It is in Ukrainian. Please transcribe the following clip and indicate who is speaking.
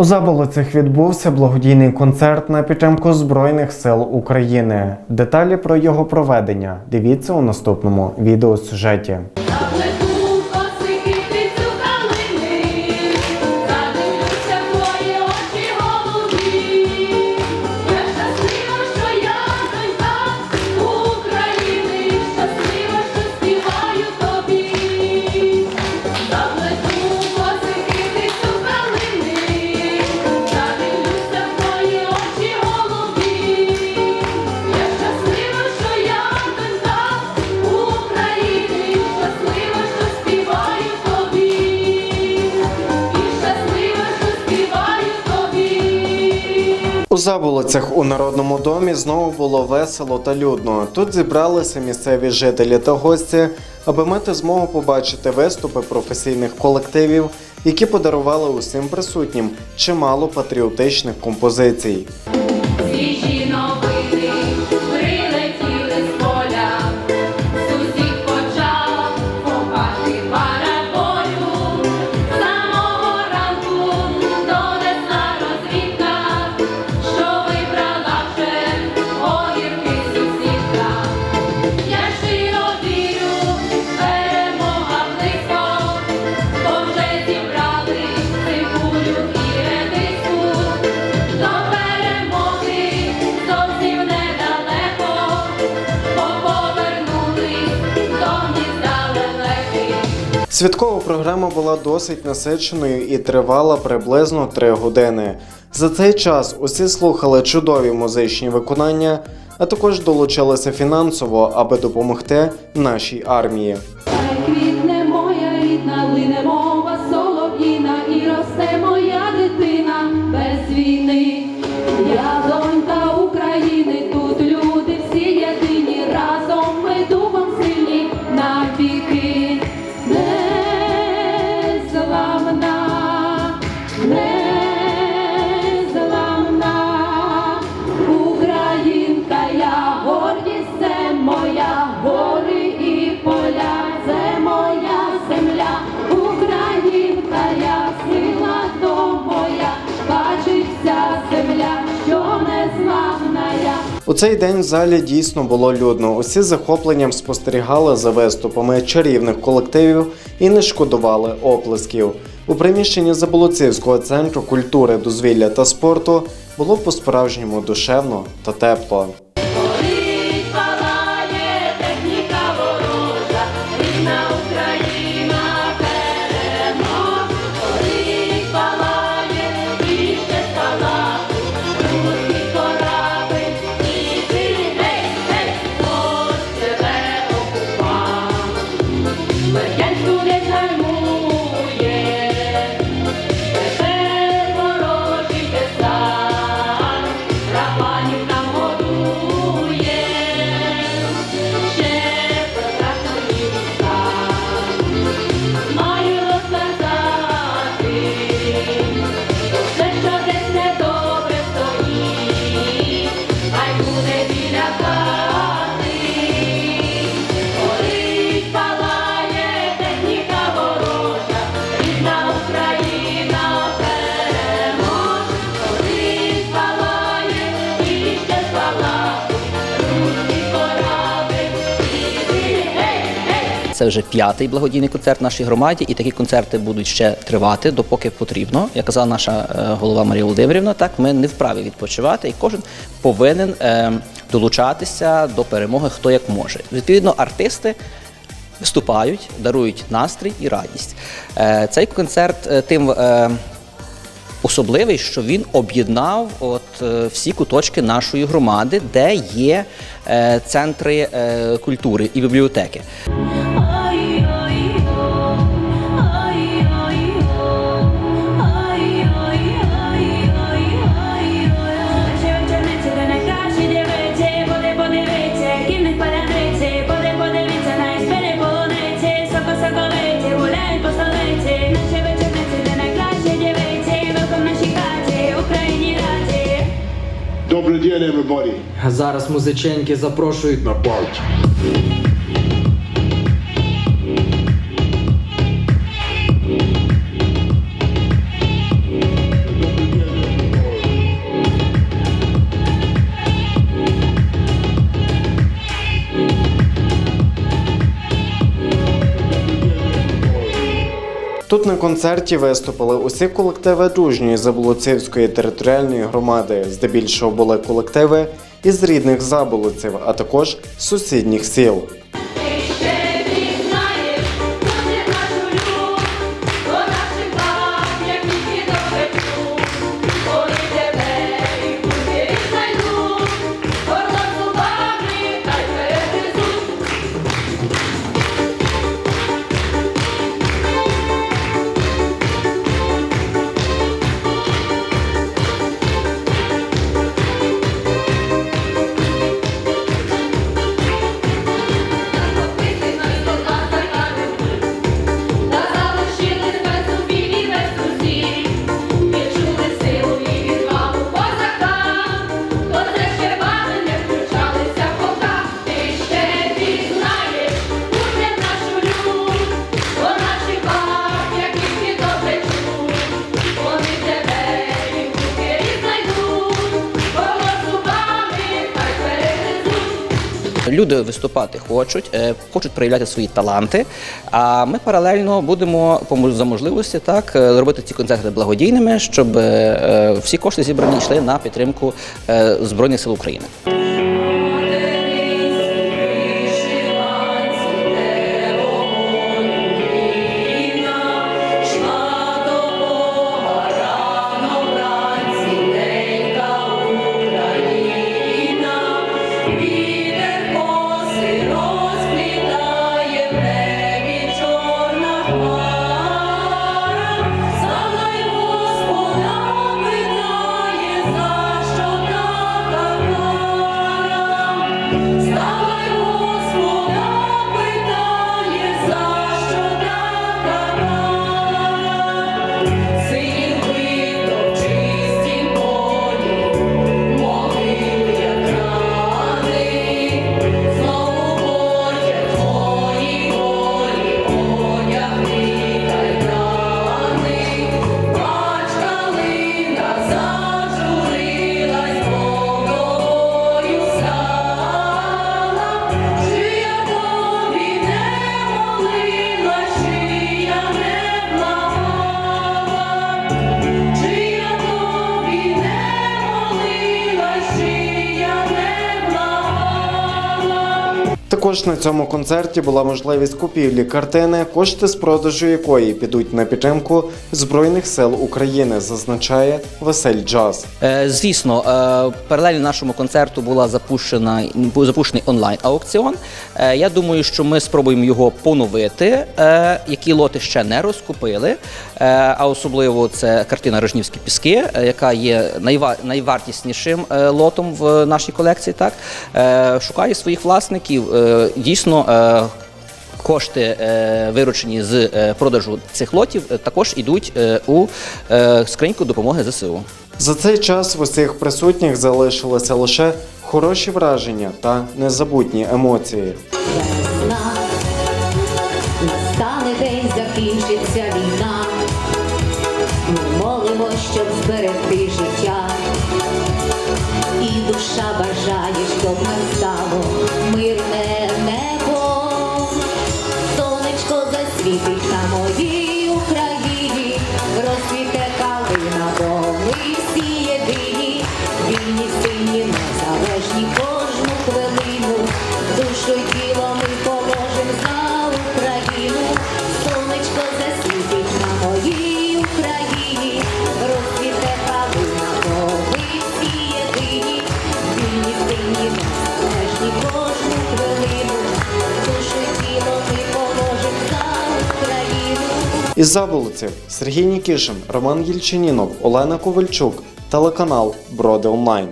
Speaker 1: У Заболоцях відбувся благодійний концерт на підтримку Збройних сил України. Деталі про його проведення дивіться у наступному відеосюжеті. У у народному домі знову було весело та людно. Тут зібралися місцеві жителі та гості, аби мати змогу побачити виступи професійних колективів, які подарували усім присутнім чимало патріотичних композицій. Святкова програма була досить насиченою і тривала приблизно три години. За цей час усі слухали чудові музичні виконання, а також долучилися фінансово, аби допомогти нашій армії. Цей день в залі дійсно було людно. Усі захопленням спостерігали за виступами чарівних колективів і не шкодували оплесків. У приміщенні Заболоцівського центру культури, дозвілля та спорту було по-справжньому душевно та тепло.
Speaker 2: Це вже п'ятий благодійний концерт в нашій громаді, і такі концерти будуть ще тривати, допоки потрібно. Як казала наша е, голова Марія Володимирівна, так ми не вправі відпочивати, і кожен повинен е, долучатися до перемоги, хто як може. Відповідно, артисти. Виступають, дарують настрій і радість. Е, Цей концерт тим особливий, що він об'єднав от всі куточки нашої громади, де є центри культури і бібліотеки.
Speaker 3: Добрый день, everybody.
Speaker 4: Зараз музиченьки запрошують на парті.
Speaker 5: Тут на концерті виступили усі колективи дружньої Заболоцівської територіальної громади. Здебільшого були колективи із рідних заболоців, а також сусідніх сіл.
Speaker 1: Люди виступати хочуть, е, хочуть проявляти свої таланти. А ми паралельно будемо за можливості так е, робити ці концерти благодійними, щоб е, всі кошти зібрані йшли на підтримку збройних сил України.
Speaker 5: Також на цьому концерті була можливість купівлі картини, кошти з продажу якої підуть на підтримку Збройних сил України, зазначає Василь Джаз.
Speaker 1: Е, Звісно, е, паралельно нашому концерту була запущена запущений онлайн аукціон. Е, Я думаю, що ми спробуємо його поновити. Які лоти ще не розкупили. А особливо це картина Рожнівські піски, яка є найва- найвартіснішим лотом в нашій колекції. Так шукає своїх власників. Е, Дійсно. е, Кошти, е, виручені з продажу цих лотів, також йдуть у скриньку допомоги ЗСУ.
Speaker 5: За цей час в усіх присутніх залишилися лише хороші враження та незабутні емоції.
Speaker 6: весна. Настане день, закінчиться війна. Ми молимо, щоб зберегти життя. І душа бажає, щоб настало мирне небо. Сонечко засвітить на моїй Україні, розцвіте калина, бо ми всі
Speaker 5: Із заболоців Сергій Нікішин, Роман Єльчинінов, Олена Ковальчук, телеканал Броди Онлайн.